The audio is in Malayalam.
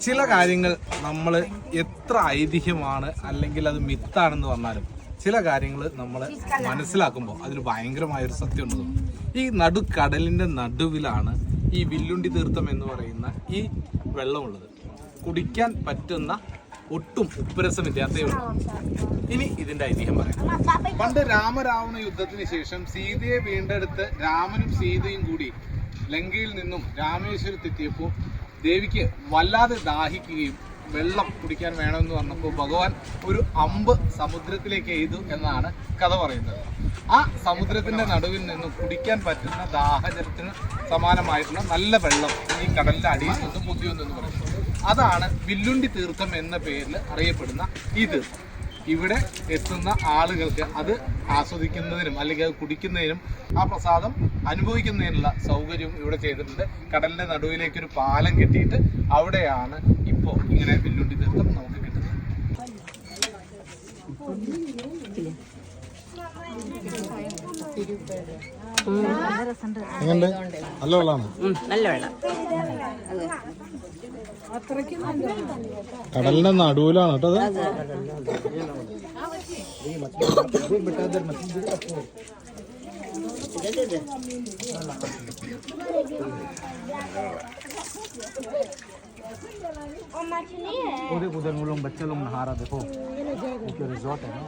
ചില കാര്യങ്ങൾ നമ്മൾ എത്ര ഐതിഹ്യമാണ് അല്ലെങ്കിൽ അത് മിത്താണെന്ന് പറഞ്ഞാലും ചില കാര്യങ്ങൾ നമ്മൾ മനസ്സിലാക്കുമ്പോൾ അതിൽ ഭയങ്കരമായ ഒരു സത്യം ഉണ്ട് ഈ നടുക്കടലിന്റെ നടുവിലാണ് ഈ വില്ലുണ്ടി തീർത്ഥം എന്ന് പറയുന്ന ഈ വെള്ളമുള്ളത്. കുടിക്കാൻ പറ്റുന്ന ഒട്ടും ഉപ്പരസമില്ലാത്തേ ഉള്ളൂ. ഇനി ഇതിന്റെ ഐതിഹ്യം പറയാം. പണ്ട് രാമരാവണ യുദ്ധത്തിന് ശേഷം സീതയെ വീണ്ടെടുത്ത് രാമനും സീതയും കൂടി ലങ്കയിൽ നിന്നും രാമേശ്വരത്തെത്തിയപ്പോൾ ദേവിക്ക് വല്ലാതെ ദാഹിക്കുകയും വെള്ളം കുടിക്കാൻ വേണമെന്ന് പറഞ്ഞപ്പോൾ ഭഗവാൻ ഒരു അമ്പ് സമുദ്രത്തിലേക്ക് എഴുതു എന്നാണ് കഥ പറയുന്നത്. ആ സമുദ്രത്തിന്റെ നടുവിൽ നിന്നും കുടിക്കാൻ പറ്റുന്ന ദാഹജലത്തിന് സമാനമായിട്ടുള്ള നല്ല വെള്ളം ഈ കടലിന്റെ അടിയിൽ നിന്നും എന്ന് പറയുന്നത് അതാണ് വില്ലുണ്ടി തീർത്ഥം എന്ന പേരിൽ അറിയപ്പെടുന്ന ഈ തീർത്ഥം. ഇവിടെ എത്തുന്ന ആളുകൾക്ക് അത് ആസ്വദിക്കുന്നതിനും അല്ലെങ്കിൽ അത് കുടിക്കുന്നതിനും ആ പ്രസാദം അനുഭവിക്കുന്നതിനുള്ള സൗകര്യവും ഇവിടെ ചെയ്തിട്ടുണ്ട്. കടലിന്റെ നടുവിലേക്ക് ഒരു പാലം കെട്ടിയിട്ട് അവിടെയാണ് ഇപ്പോൾ ഇങ്ങനെ വില്ലുണ്ടി തീർത്ഥം നമുക്ക് കിട്ടുന്നത്. നല്ല വെള്ളമാണ്? നല്ല വെള്ളം. കടലിന്റെ നടുവിലാണ് കേട്ടോ അത് उधर उधर वो लोग बच्चे लोग नहा रहा देखो रिजॉर्ट है ना